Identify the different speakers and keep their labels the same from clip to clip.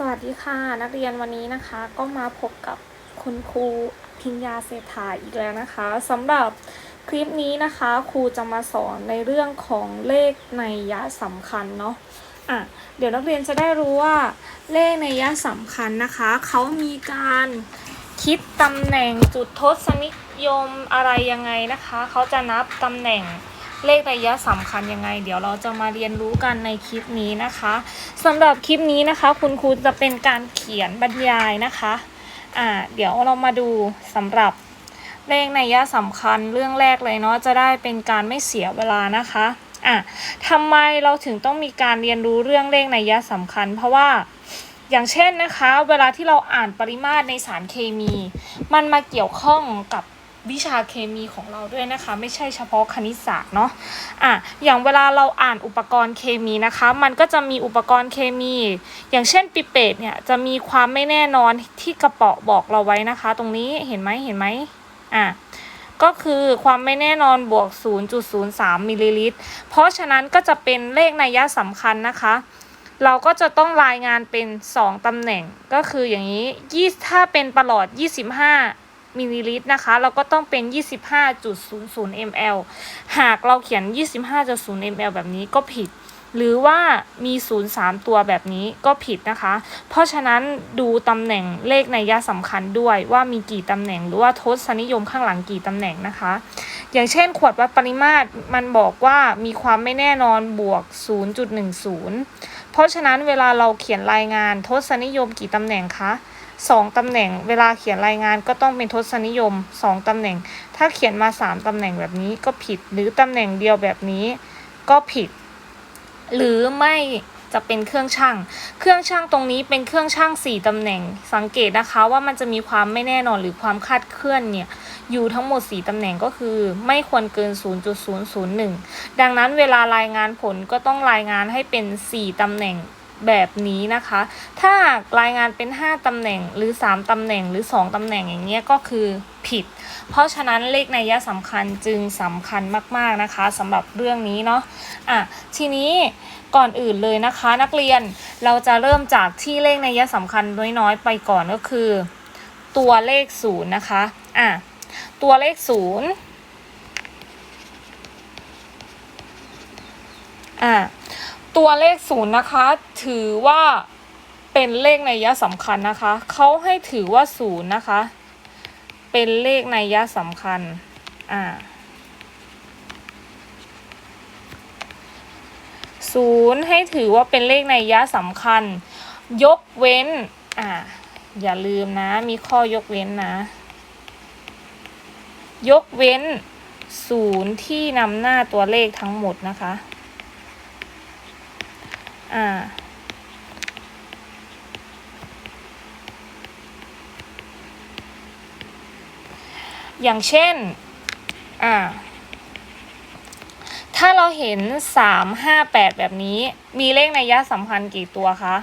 Speaker 1: สวัสดีค่ะ นักเรียนวันนี้นะคะ ก็มาพบกับคุณครูพิญญาเศรษฐาอีกแล้วนะคะสำหรับคลิปนี้นะคะครูจะมาสอนในเรื่องของเลขในยะสำคัญเนาะอะเดี๋ยวนักเรียนจะได้รู้ว่า เลขในยยะสำคัญนะคะเขามีการคิดตำแหน่งจุดทศนิยมอะไรยังไงนะคะเขาจะนับตำแหน่ง เลขระยะสำคัญยังไง เดี๋ยวเราจะมาเรียนรู้กันในคลิปนี้นะคะสำหรับคลิปนี้นะคะ คุณครูจะเป็นการเขียนบรรยายนะคะอ่าเดี๋ยวเรามาดูสำหรับเลขนัยยะสำคัญเรื่องแรกเลยเนาะจะได้เป็นการไม่เสียเวลานะคะอะทำไมเราถึงต้องมีการเรียนรู้เรื่องเลขนัยยะสำคัญ เพราะว่าอย่างเช่นนะคะ เวลาที่เราอ่านปริมาตรในสารเคมี มันมาเกี่ยวข้องกับ วิชาเคมีของเราด้วยนะคะ ไม่ใช่เฉพาะคณิตศาสตร์เนาะอะอย่างเวลาเราอ่านอุปกรณ์เคมีนะคะ มันก็จะมีอุปกรณ์เคมี อย่างเช่นปิเปตเนี่ยจะมีความไม่แน่นอนที่กระเป๋าบอกเราไว้นะคะ ตรงนี้เห็นไหมเห็นไหมอะก็คือความไม่แน่นอนบวก 0.03มิลลิลิตร เพราะฉะนั้นก็จะเป็นเลขนัยะสำคัญนะคะ เราก็จะต้องรายงานเป็น 2ตำแหน่ง ก็คืออย่างนี้ ถ้าเป็นประหลอด 25 มิลลิลิตรนะคะ เราก็ต้องเป็น 25.00 ml หากเราเขียน 25.0 ml แบบนี้ก็ผิด หรือว่ามี 0 3 ตัวแบบนี้ก็ผิดนะคะ เพราะฉะนั้นดูตำแหน่งเลขในยยะสำคัญด้วยว่ามีกี่ตำแหน่ง หรือว่าทศนิยมข้างหลังกี่ตำแหน่งนะคะ อย่างเช่น ขวดวัดปริมาตรมันบอกว่ามีความไม่แน่นอนบวก 0.10 เพราะฉะนั้นเวลาเราเขียนรายงานทศนิยมกี่ตำแหน่งคะ สองตำแหน่ง เวลาเขียนรายงานก็ต้องเป็นทศนิยมสองตำแหน่ง ถ้าเขียนมาสามตำแหน่งแบบนี้ก็ผิด หรือตำแหน่งเดียวแบบนี้ก็ผิด หรือไม่จะเป็นเครื่องช่าง เครื่องช่างตรงนี้เป็นเครื่องช่างสี่ตำแหน่ง สังเกตนะคะว่ามันจะมีความไม่แน่นอนหรือความคาดเคลื่อนเนี่ยอยู่ทั้งหมด 4 ตำแหน่งก็คือไม่ควรเกิน 0.001 ดังนั้นเวลารายงานผลก็ต้องรายงานให้เป็น 4 ตำแหน่ง แบบนี้นะคะ ถ้ารายงานเป็น 5 ตำแหน่งหรือ 3 ตำแหน่งหรือ 2 ตำแหน่งอย่างเงี้ยก็คือผิด เพราะฉะนั้นเลขนัยะสำคัญจึงสำคัญมากๆนะคะสำหรับเรื่องนี้เนาะอะทีนี้ก่อนอื่นเลยนะคะ นักเรียนเราจะเริ่มจากที่เลขนัยยะสำคัญน้อยๆไปก่อนก็คือ ตัวเลขศูนย์นะคะอะตัวเลขศูนย์อะ ตัวเลขศูนย์นะคะ ถือว่าเป็นเลขในยะสำคัญนะคะ เขาให้ถือว่าศูนย์นะคะ เป็นเลขในยะสำคัญ อ่าศูนย์ให้ถือว่าเป็นเลขในยะสำคัญ ยกเว้น อ่า อย่าลืมนะ มีข้อยกเว้นนะ ยกเว้นศูนย์ที่นำหน้าตัวเลขทั้งหมดนะคะ อ่า อย่างเช่น อ่า ถ้าเราเห็นสามห้าแปดแบบนี้ มีเลขในยะสัมพันธ์กี่ตัวคะ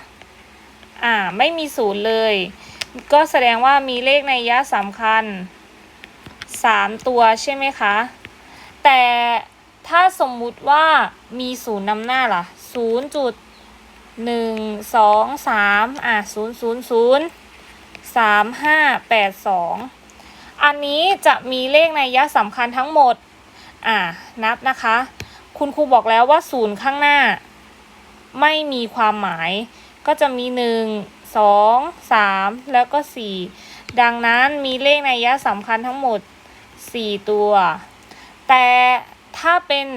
Speaker 1: อ่า ไม่มีศูนย์เลย ก็แสดงว่ามีเลขในยยะสำคัญสามตัวใช่ไหมคะ แต่ถ้าสมมุติว่ามีศูนย์นำหน้าล่ะศูนย์จุด หนึ่งสองสามอะศูนย์ศูนย์ศูนย์สามห้าแปดสองอันนี้จะมีเลขในยะสำคัญทั้งหมด อ่านับนะคะ คุณครูบอกแล้วว่าศูนย์ข้างหน้า ไม่มีความหมาย ก็จะมีหนึ่งสองสามแล้วก็สี่ดังนั้นมีเลขในยะสำคัญทั้งหมดสี่ตัว แต่ถ้าเป็น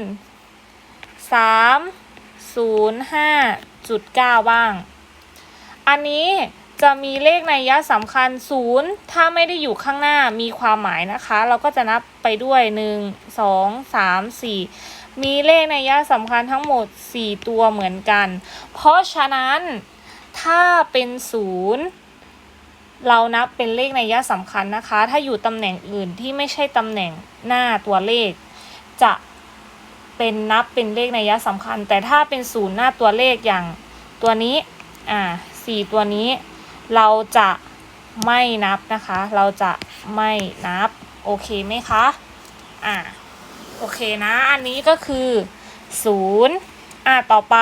Speaker 1: สามศูนย์ห้า จุดเก้าบ้าง อันนี้จะมีเลขในยะสำคัญศูนย์ถ้าไม่ได้อยู่ข้างหน้ามีความหมายนะคะ เราก็จะนับไปด้วยหนึ่งสองสามสี่มีเลขในยะสำคัญทั้งหมด 4 ตัวเหมือนกัน เพราะฉะนั้นถ้าเป็นศูนย์เรานับเป็นเลขในยะสำคัญนะคะ ถ้าอยู่ตำแหน่งอื่นที่ไม่ใช่ตำแหน่งหน้าตัวเลข จะ เป็นนับเป็นเลขในยะสำคัญ แต่ถ้าเป็นศูนย์หน้าตัวเลขอย่างตัวนี้อ่าสี่ตัวนี้ เราจะไม่นับนะคะ เราจะไม่นับ โอเคไหมคะอ่าโอเคนะ อันนี้ก็คือศูนย์อ่าต่อไป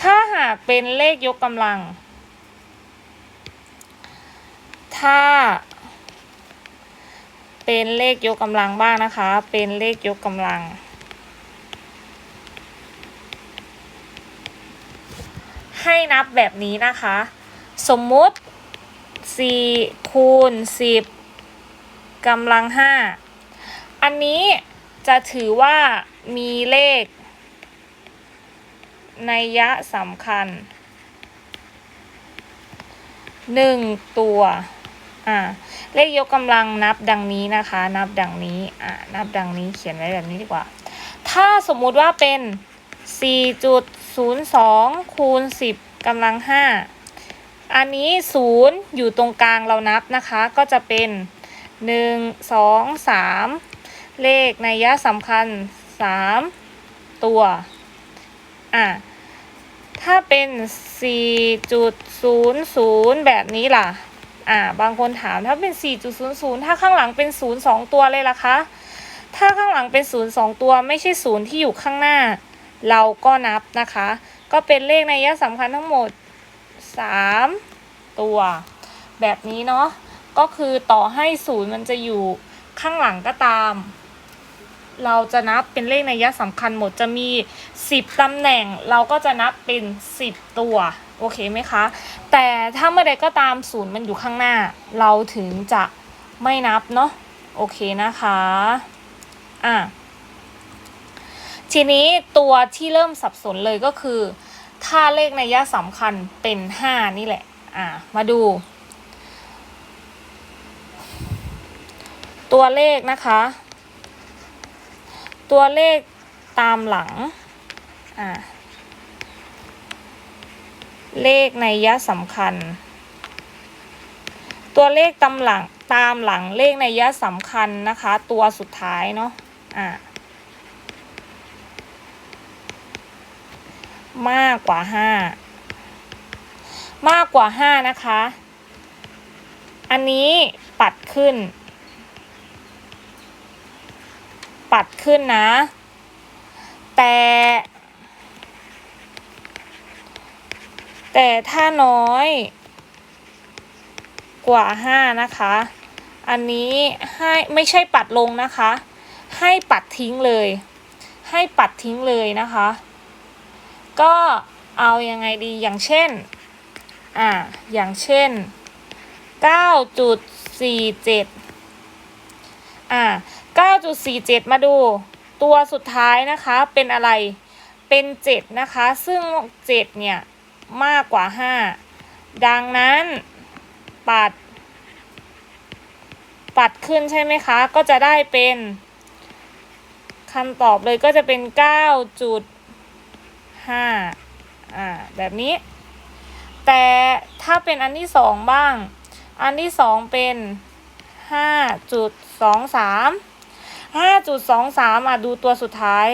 Speaker 1: ถ้าหากเป็นเลขยกกำลัง ถ้า เป็นเลขยกกำลังบ้างนะคะ เป็นเลขยกกำลัง ให้นับแบบนี้นะคะ สมมุติ 4 คูณ 10กำลัง 5 อันนี้จะถือว่ามีเลขนัยยะสำคัญ 1 ตัว อ่าเลขยกกำลังนับดังนี้นะคะ นับดังนี้อ่านับดังนี้เขียนไว้แบบนี้ดีกว่า ถ้าสมมุติว่าเป็น 4.02 คูณ 10กำลัง 5 อันนี้ 0 อยู่ตรงกลางเรานับนะคะ ก็จะเป็น 1 2 3 เลขในยยะสำคัญ 3 ตัว อะถ้าเป็น 4.00 แบบนี้ล่ะ อ่า บางคนถามถ้าเป็น 4.00 ถ้าข้างหลังเป็น0 2 ตัวเลยล่ะคะ ถ้าข้างหลังเป็น0 2 ตัวไม่ใช่0ที่อยู่ข้างหน้า เราก็นับนะคะ ก็เป็นเลขในยะสำคัญทั้งหมด 3 ตัว แบบนี้เนาะ ก็คือต่อให้0มันจะอยู่ข้างหลังก็ตาม เราจะนับเป็นเลขในยยะสำคัญหมดจะมี 10ตำแหน่ง เราก็จะนับเป็น 10 ตัว โอเคไหมคะ แต่ถ้าเมื่อใดก็ตามศูนย์มันอยู่ข้างหน้า เราถึงจะไม่นับเนาะโอเคนะคะอะทีนี้ตัวที่เริ่มสับสนเลยก็คือ ถ้าเลขในยะสำคัญเป็น 5 นี่แหละอะมาดู ตัวเลขนะคะ ตัวเลขตามหลังอ่า เลขในยะสำคัญ ตัวเลขตามหลังตามหลังเลขในยยะสำคัญนะคะ ตัวสุดท้ายเนาะอ่ามากกว่าห้ามากกว่าห้านะคะ อันนี้ปัดขึ้น ปัดขึ้นนะ แต่ แต่ถ้าน้อย กว่า 5 นะคะ อันนี้ให้ไม่ใช่ปัดลงนะคะ ให้ปัดทิ้งเลย ให้ปัดทิ้งเลยนะคะ ก็เอายังไงดีอย่างเช่น อ่า อย่างเช่น 9.47 อ่า 9.47 มาดูตัวสุดท้ายนะคะเป็นอะไรเป็น 7 นะคะ ซึ่ง 7 เนี่ย มากกว่า 5 ดังนั้นปัด ปัดขึ้นใช่ไหมคะ ก็จะได้เป็นคำตอบเลยก็จะเป็น 9.5อ่าแบบนี้ แต่ถ้าเป็นอันที่สองบ้าง อันที่สองเป็น 5.23 5.23อะดูตัวสุดท้าย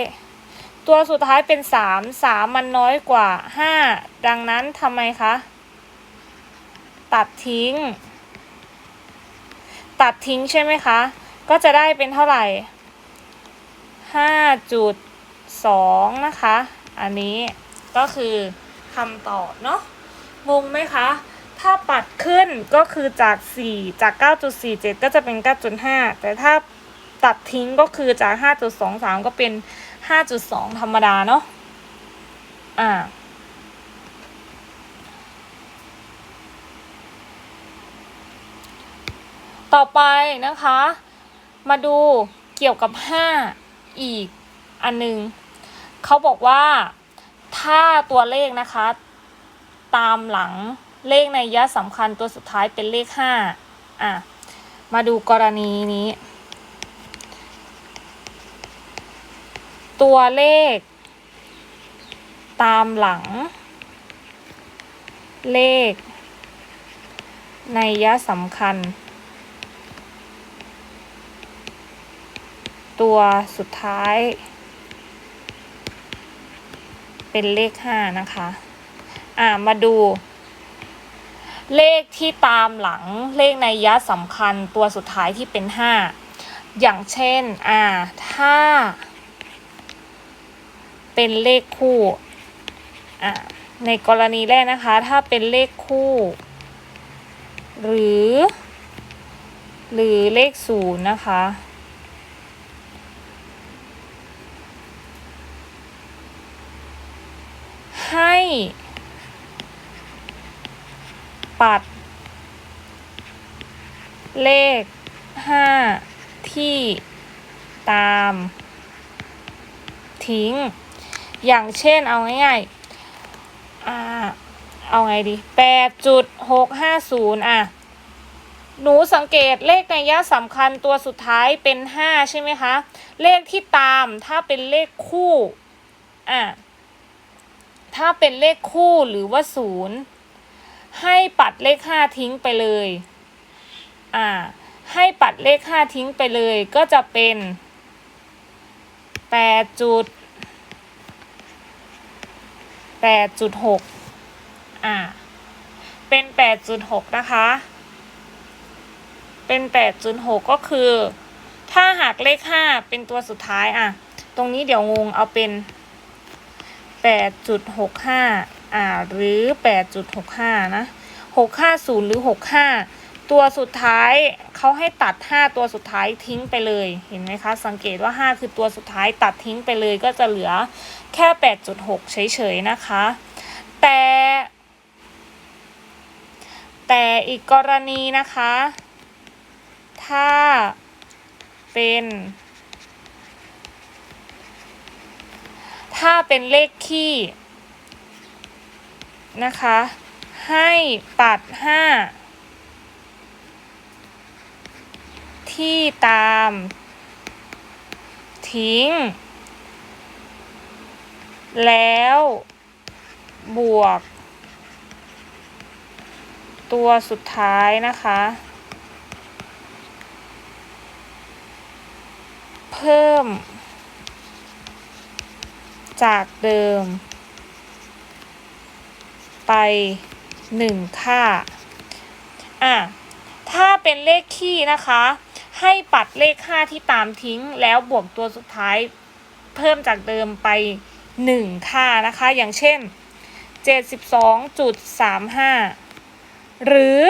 Speaker 1: ตัวสุดท้ายเป็น3 3มันน้อยกว่า5ดังนั้นทำไมคะ ตัดทิ้ง ตัดทิ้งใช่ไหมคะ ก็จะได้เป็นเท่าไหร่5.2นะคะ อันนี้ก็คือคำตอบเนาะงงไหมคะ ถ้าปัดขึ้นก็คือจาก 4 จาก 9.47 ก็จะเป็น 9.5 แต่ถ้าตัดทิ้งก็คือจาก 5.23 ก็เป็น 5.2ธรรมดาเนาะ อ่า ต่อไปนะคะ มาดูเกี่ยวกับ5อีกอันหนึง เขาบอกว่าถ้าตัวเลขนะคะ ตามหลังเลขในยะสำคัญตัวสุดท้ายเป็นเลข5อะ มาดูกรณีนี้ ตัวเลข ตามหลัง เลข ในยะสำคัญ ตัวสุดท้าย เป็นเลข5นะคะ อ่ามาดู เลขที่ตามหลังเลขในยะสำคัญตัวสุดท้ายที่เป็น5อย่างเช่น อ่า ถ้า เป็นเลขคู่อ่าในกรณีแรกนะคะ ถ้าเป็นเลขคู่ หรือ หรือเลขศูนย์นะคะ ให้ ปัด เลขห้าที่ตาม ทิ้ง อย่างเช่นเอาง่ายๆอ่าเอาไงดีแปดจุดหกห้าศูนย์อะ หนูสังเกตเลขในยะสำคัญตัวสุดท้ายเป็นห้าใช่ไหมคะ เลขที่ตามถ้าเป็นเลขคู่ อะ ถ้าเป็นเลขคู่หรือว่าศูนย์ให้ปัดเลขห้าทิ้งไปเลย อ่า ให้ปัดเลขห้าทิ้งไปเลยก็จะเป็นแปดจุด แปดจุดหกอ่า เป็นแปดจุดหกนะคะ เป็นแปดจุดหกก็คือ ถ้าหากเลขห้าเป็นตัวสุดท้ายอะ ตรงนี้เดี๋ยวงงเอาเป็นแปดจุดหกห้าอ่า หรือแปดจุดหกห้านะหกห้าศูนย์หรือหกห้าตัวสุดท้ายเขาให้ตัดห้าตัวสุดท้ายทิ้งไปเลย เห็นไหมคะ สังเกตว่าห้าคือตัวสุดท้ายตัดทิ้งไปเลยก็จะเหลือ แค่แปดจุดหกเฉยๆ นะคะ แต่ แต่อีกกรณีนะคะ ถ้าเป็น ถ้าเป็นเลขคี่นะคะ ให้ปัดห้าที่ตามทิ้ง แล้วบวก ตัวสุดท้ายนะคะ เพิ่ม จากเดิม ไปหนึ่งค่า อะ ถ้าเป็นเลขคี่นะคะ ให้ปัดเลขค่าที่ตามทิ้งแล้วบวกตัวสุดท้าย เพิ่มจากเดิมไป นึ่งค่านะคะ อย่างเช่นเจ็ดสิบสองจุดสามห้าหรือ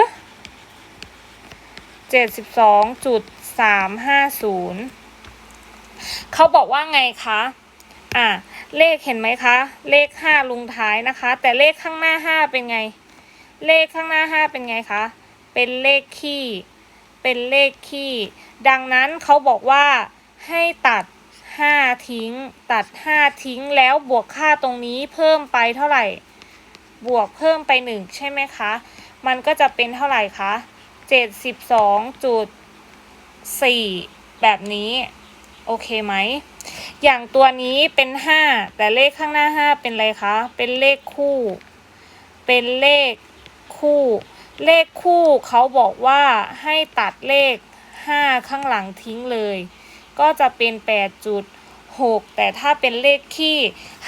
Speaker 1: เจ็ดสิบสองจุดสามห้าศูนย์เขาบอกว่าไงคะ อะ เลขเห็นไหมคะ เลขห้าลงท้ายนะคะ แต่เลขข้างหน้าห้าเป็นไง เลขข้างหน้าห้าเป็นไงคะ เป็นเลขคี่เป็นเลขคี่ดังนั้นเขาบอกว่าให้ตัด ห้าทิ้ง ตัดห้าทิ้งแล้วบวกค่าตรงนี้เพิ่มไปเท่าไหร่ บวกเพิ่มไปหนึ่งใช่ไหมคะ มันก็จะเป็นเท่าไหร่คะเจ็ดสิบสองจุดสี่แบบนี้ โอเคไหม อย่างตัวนี้เป็นห้าแต่เลขข้างหน้าห้าเป็นอะไรคะ เป็นเลขคู่ เป็นเลขคู่ เลขคู่เขาบอกว่าให้ตัดเลขห้าข้างหลังทิ้งเลย ก็จะเป็นแปดจุดหกแต่ถ้าเป็นเลขคี่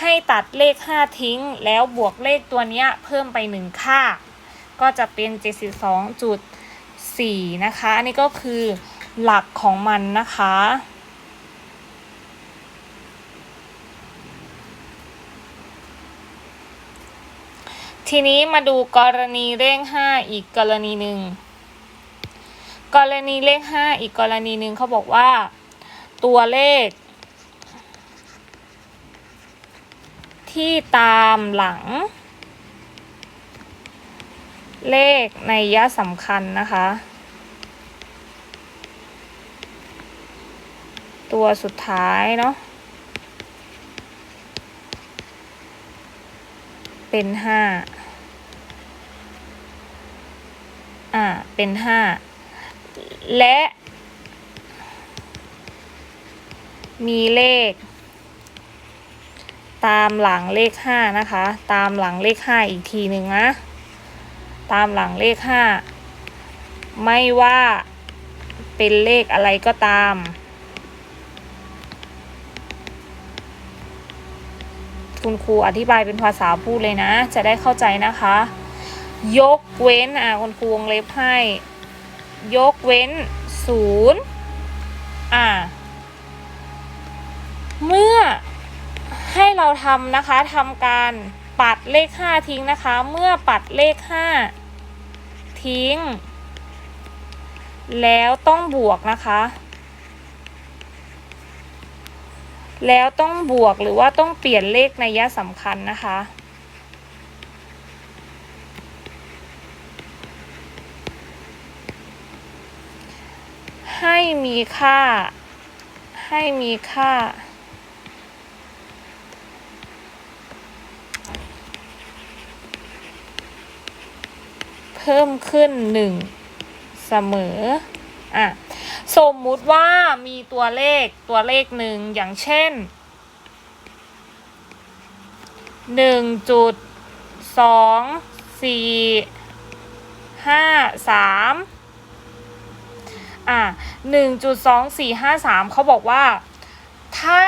Speaker 1: ให้ตัดเลขห้าทิ้ง แล้วบวกเลขตัวนี้เพิ่มไปหนึ่งค่า ก็จะเป็นเจ็ดสิบสองจุดสี่นะคะ อันนี้ก็คือหลักของมันนะคะทีนี้มาดูกรณีเลขห้าอีกกรณีหนึ่ง กรณีเลขห้าอีกกรณีหนึ่งเขาบอกว่า ตัวเลข ที่ตามหลัง เลขในยะสำคัญนะคะ ตัวสุดท้ายเนาะเป็นห้าอ่าเป็นห้าและ มีเลข ตามหลังเลขห้านะคะ ตามหลังเลขห้าอีกทีหนึ่งนะ ตามหลังเลขห้าไม่ว่าเป็นเลขอะไรก็ตาม คุณครูอธิบายเป็นภาษาพูดเลยนะ จะได้เข้าใจนะคะ ยกเว้น อะคุณครูวงเล็บให้ ยกเว้นศูนย์อะ เราทำนะคะทำการปัดเลข 5 ทิ้งนะคะ เมื่อปัดเลข 5 ทิ้ง แล้วต้องบวกนะคะ แล้วต้องบวกหรือว่าต้องเปลี่ยนเลขในยะสำคัญนะคะให้มีค่า ให้มีค่า พิ่มขึ้นหนึ่งเสมออะสมมุติว่ามีตัวเลขตัวเลขหนึ่งอย่างเช่นหนึ่งจุดสองสี่ห้าสามอะหนึ่งจุดสองสี่ห้าสามเขาบอกว่า ถ้า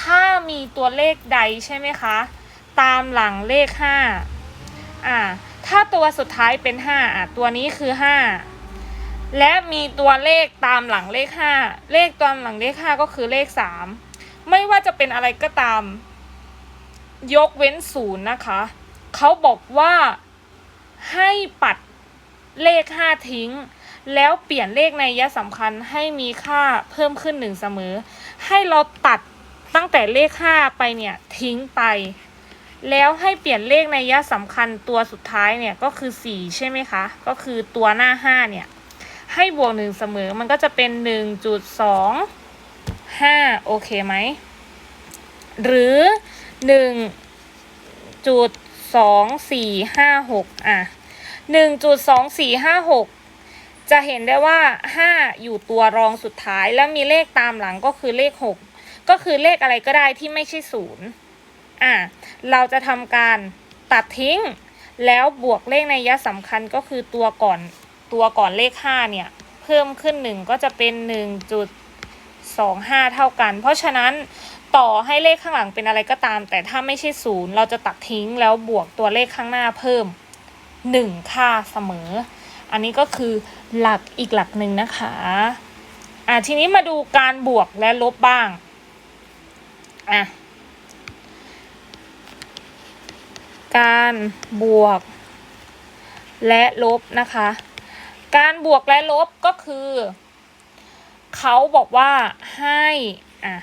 Speaker 1: ถ้ามีตัวเลขใดใช่ไหมคะ ตามหลังเลขห้าอะ ถ้าตัวสุดท้ายเป็นห้าอะตัวนี้คือห้าและมีตัวเลขตามหลังเลขห้าเลขตามหลังเลขห้าก็คือเลขสามไม่ว่าจะเป็นอะไรก็ตาม ยกเว้นศูนย์นะคะเขาบอกว่าให้ปัดเลขห้าทิ้ง แล้วเปลี่ยนเลขในยะสำคัญให้มีค่าเพิ่มขึ้นหนึ่งเสมอ ให้เราตัดตั้งแต่เลขห้าไปเนี่ยทิ้งไป แล้วให้เปลี่ยนเลขในยะสำคัญตัวสุดท้ายเนี่ยก็คือสี่ใช่ไหมคะ ก็คือตัวหน้าห้าเนี่ย ให้บวกหนึ่งเสมอมันก็จะเป็นหนึ่งจุดสองห้าโอเคไหม หรือหนึ่งจุดสองสี่ห้าหกอะหนึ่งจุดสองสี่ห้าหกจะเห็นได้ว่าห้าอยู่ตัวรองสุดท้าย แล้วมีเลขตามหลังก็คือเลขหกก็คือเลขอะไรก็ได้ที่ไม่ใช่ศูนย์ อะเราจะทำการตัดทิ้ง แล้วบวกเลขในยะสำคัญก็คือตัวก่อนตัวก่อนเลข 5 เนี่ย เพิ่มขึ้น 1 ก็จะเป็น 1.25 เท่ากัน เพราะฉะนั้นต่อให้เลขข้างหลังเป็นอะไรก็ตาม แต่ถ้าไม่ใช่ศูนย์เราจะตัดทิ้งแล้วบวกตัวเลขข้างหน้าเพิ่ม 1 ค่าเสมอ อันนี้ก็คือหลักอีกหลักหนึ่งนะคะอะทีนี้มาดูการบวกและลบบ้างอะ การบวก และลบนะคะ การบวกและลบก็คือ เขาบอกว่าให้อะ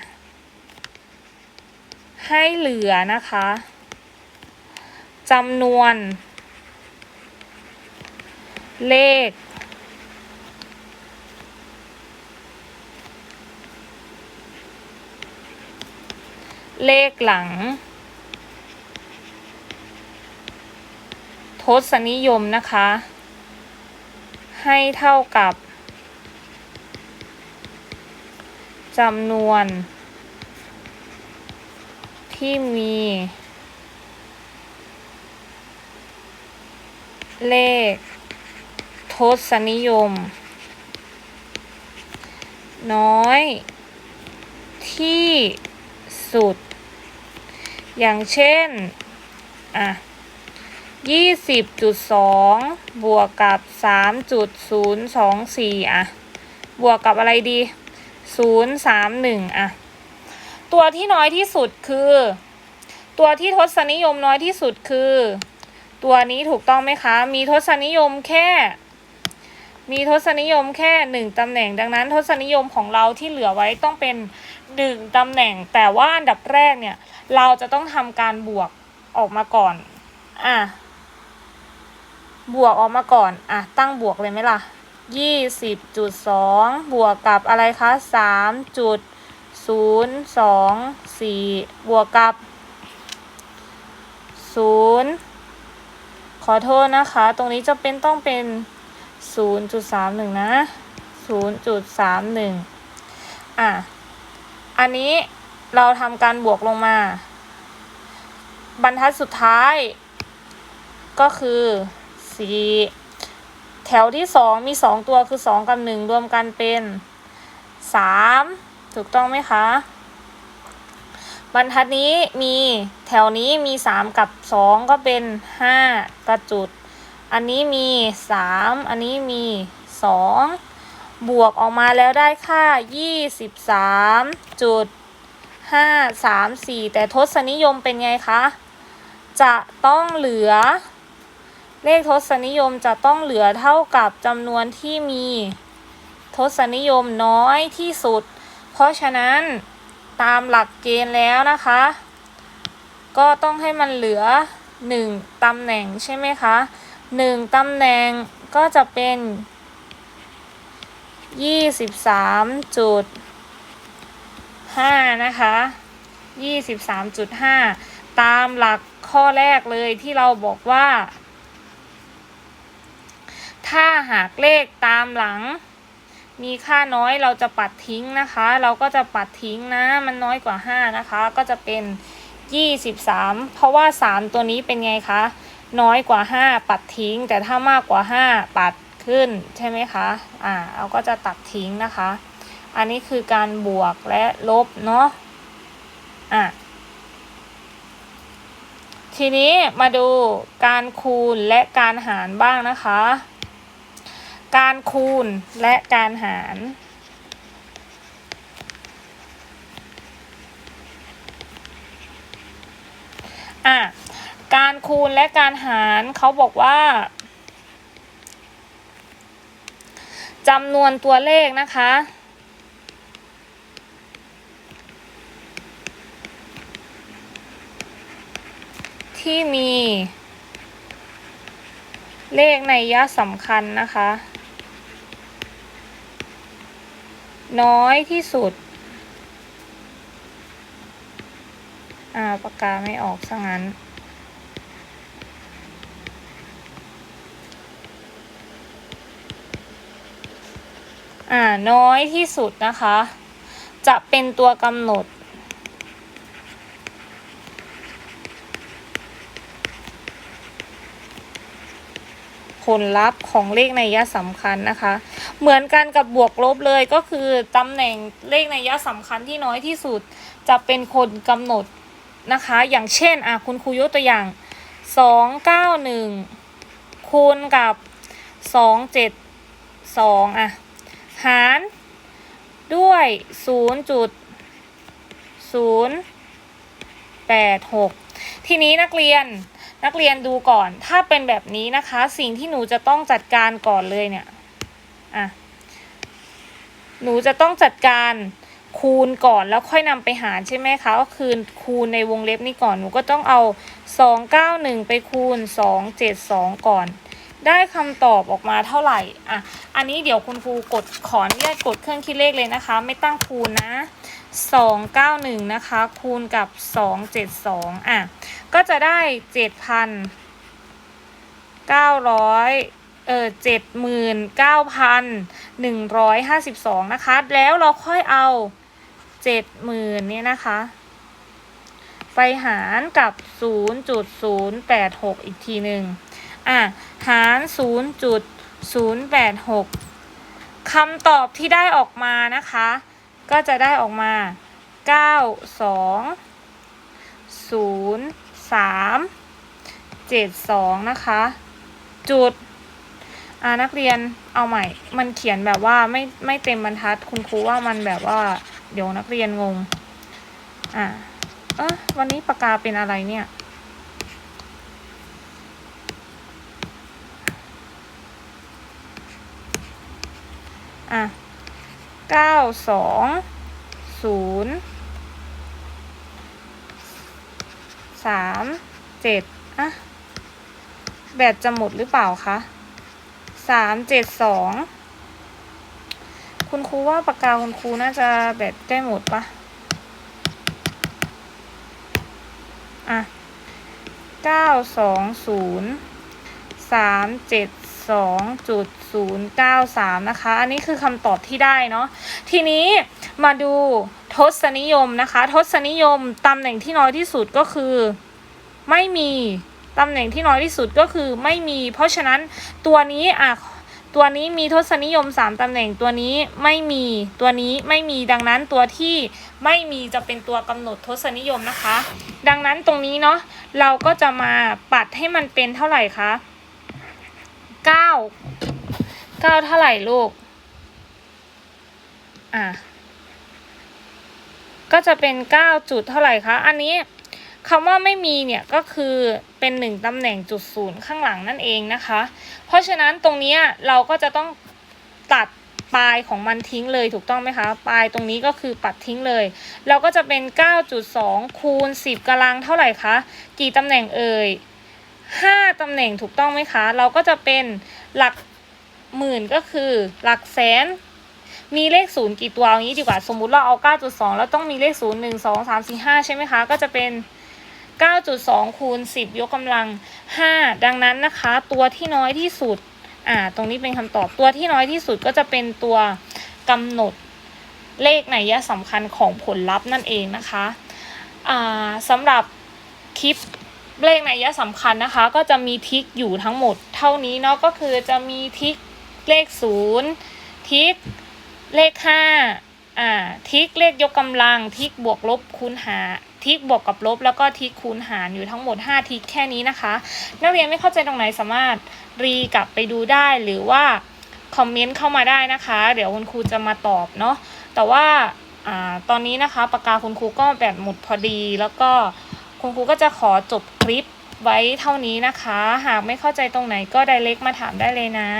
Speaker 1: ให้เหลือนะคะจำนวน เลข เลขหลัง ทศนิยมนะคะ ให้เท่ากับจำนวน ที่มี เลข ทศนิยม น้อย ที่สุด อย่างเช่น อะ ยี่สิบจุดสองบวกกับสามจุดศูนย์สองสี่อะ บวกกับอะไรดีศูนย์สามหนึ่งอะ ตัวที่น้อยที่สุดคือ ตัวที่ทศนิยมน้อยที่สุดคือ ตัวนี้ถูกต้องไหมคะ มีทศนิยมแค่ มีทศนิยมแค่หนึ่งตำแหน่ง ดังนั้นทศนิยมของเราที่เหลือไว้ต้องเป็นหนึ่งตำแหน่ง แต่ว่าอันดับแรกเนี่ย เราจะต้องทำการบวกออกมาก่อน อะ บวกออกมาก่อน อะ ตั้งบวกเลยไหมล่ะยี่สิบจุดสองบวกกับอะไรคะสามจุดศูนย์สองสี่บวกกับศูนย์ขอโทษนะคะ ตรงนี้จะเป็นต้องเป็นศูนย์จุดสามหนึ่งนะศูนย์จุดสามหนึ่งอะ อันนี้เราทำการบวกลงมา บรรทัดสุดท้าย ก็คือ สี่แถวที่สองมีสองตัวคือสองกับหนึ่งรวมกันเป็นสามถูกต้องไหมคะ บรรทัดนี้มีแถวนี้มีสามกับสองก็เป็นห้ากระจุด อันนี้มีสามอันนี้มีสองบวกออกมาแล้วได้ค่ายี่สิบสามจุดห้าสามสี่แต่ทศนิยมเป็นไงคะ จะต้องเหลือ เลขทศนิยมจะต้องเหลือเท่ากับจำนวนที่มีทศนิยมน้อยที่สุด เพราะฉะนั้นตามหลักเกณฑ์แล้วนะคะ ก็ต้องให้มันเหลือ 1ตำแหน่งใช่ไหมคะ 1ตำแหน่งก็จะเป็น 23จุด5นะคะ 23.5 ตามหลักข้อแรกเลยที่เราบอกว่า ถ้าหากเลขตามหลัง มีค่าน้อยเราจะปัดทิ้งนะคะ เราก็จะปัดทิ้งนะ มันน้อยกว่า 5 นะคะ ก็จะเป็น 23 เพราะว่า 3 ตัวนี้เป็นไงคะ น้อยกว่า 5 ปัดทิ้ง แต่ถ้ามากกว่า 5 ปัดขึ้นใช่ไหมคะ อ่า เราก็จะตัดทิ้งนะคะ อันนี้คือการบวกและลบเนาะ อะทีนี้มาดูการคูณและการหารบ้างนะคะ การคูณและการหาร อะ การคูณและการหารเขาบอกว่าจำนวนตัวเลขนะคะ ที่มีเลขในยะสำคัญนะคะ น้อยที่สุด อ่าปากกาไม่ออกซะงั้น อ่าน้อยที่สุดนะคะ จะเป็นตัวกำหนด ผลลัพธ์ของเลขในยะสำคัญนะคะ เหมือนกันกับบวกลบเลยก็คือตำแหน่งเลขในยะสำคัญที่น้อยที่สุด จะเป็นคนกำหนดนะคะ อย่างเช่นอะคุณครูยกตัวอย่าง 291 คูณกับ 272อะหารด้วย 0.086 ทีนี้นักเรียน นักเรียนดูก่อน ถ้าเป็นแบบนี้นะคะ สิ่งที่หนูจะต้องจัดการก่อนเลยเนี่ย อะ หนูจะต้องจัดการคูณก่อนแล้วค่อยนำไปหารใช่ไหมคะ ก็คือคูณในวงเล็บนี้ก่อน หนูก็ต้องเอา 291 ไปคูณ 272 ก่อน ได้คำตอบออกมาเท่าไหร่ อะ อันนี้เดี๋ยวคุณครูกดขออนุญาตกดเครื่องคิดเลขเลยนะคะ ไม่ตั้งคูณนะ 291 นะคะ คูณกับ 272 อะ ก็จะได้ 7,900 เออ79,152 นะคะ แล้วเราค่อยเอา 70,000 เนี่ยนะคะ ไปหารกับ 0.086 อีกทีหนึ่งอะ หาร 0.086คำตอบที่ได้ออกมานะคะ ก็จะได้ออกมา 920372 นะคะ จุดอ่านักเรียนเอาใหม่ มันเขียนแบบว่าไม่ไม่เต็มบรรทัดคุณครูว่ามันแบบว่า เดี๋ยวนักเรียนงง อ่าเออวันนี้ปากกาเป็นอะไรเนี่ยอะ เก้าสองศูนย์สามเจ็ดอะแบตจะหมดหรือเปล่าคะสามเจ็ดสองคุณครูว่าปากกาคุณครูน่าจะแบตใกล้หมดปะอะเก้าสองศูนย์สามเจ็ด สองจุดศูนย์เก้าสามนะคะ อันนี้คือคำตอบที่ได้เนาะ ทีนี้มาดูทศนิยมนะคะ ทศนิยมตำแหน่งที่น้อยที่สุดก็คือ ไม่มีตำแหน่งที่น้อยที่สุดก็คือไม่มี เพราะฉะนั้นตัวนี้อะตัวนี้มีทศนิยม 3 ตำแหน่งตัวนี้ไม่มีตัวนี้ไม่มีดังนั้นตัวที่ไม่มีจะเป็นตัวกำหนดทศนิยมนะคะ ดังนั้นตรงนี้เนาะเราก็จะมาปัดให้มันเป็นเท่าไหร่คะ 9 9เก้าเท่าไหร่ลูก อะ ก็จะเป็น9จุดเท่าไหร่คะ อันนี้คำว่าไม่มีเนี่ยก็คือเป็นหนึ่งตำแหน่งจุดศูนย์ข้างหลังนั่นเองนะคะ เพราะฉะนั้นตรงนี้เราก็จะต้องตัดปลายของมันทิ้งเลยถูกต้องไหมคะ ปลายตรงนี้ก็คือปัดทิ้งเลย เราก็จะเป็น 9.2 คูณ 10กำลังเท่าไหร่คะ กี่ตำแหน่งเอ่ย 5ตำแหน่งถูกต้องไหมคะ เราก็จะเป็นหลักหมื่นก็คือหลักแสน มีเลขศูนย์กี่ตัวเอางี้ดีกว่า สมมุติเราเอา9.2แล้วต้องมีเลขศูนย์หนึ่งสองสามสี่ห้าใช่ไหมคะ ก็จะเป็น9.2คูณ10ยกกำลัง5ดังนั้นนะคะ ตัวที่น้อยที่สุดอ่าตรงนี้เป็นคำตอบตัวที่น้อยที่สุดก็จะเป็นตัวกำหนดเลขหนัยสำคัญของผลลัพธ์นั่นเองนะคะอ่าสำหรับคลิป เลขนัยสำคัญนะคะ ก็จะมีทิกอยู่ทั้งหมดเท่านี้เนาะก็คือจะมีทิกเลข0ทิกเลข5อ่าทิกเลขยกกำลังทิกบวกลบคูณหารทิกบวกกับลบ แล้วก็ทิกคูณหารอยู่ทั้งหมด 5 ทิกแค่นี้นะคะ นักเรียนไม่เข้าใจตรงไหนสามารถรีกลับไปดูได้หรือว่าคอมเมนต์เข้ามาได้นะคะ เดี๋ยวคุณครูจะมาตอบเนาะแต่ว่าอ่าตอนนี้นะคะปากกาคุณครูก็แบตหมดพอดีแล้วก็ คุณครูก็จะขอจบคลิปไว้เท่านี้นะคะ หากไม่เข้าใจตรงไหนก็ไดเรกมาถามได้เลยนะ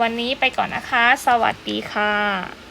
Speaker 1: วันนี้ไปก่อนนะคะ สวัสดีค่ะ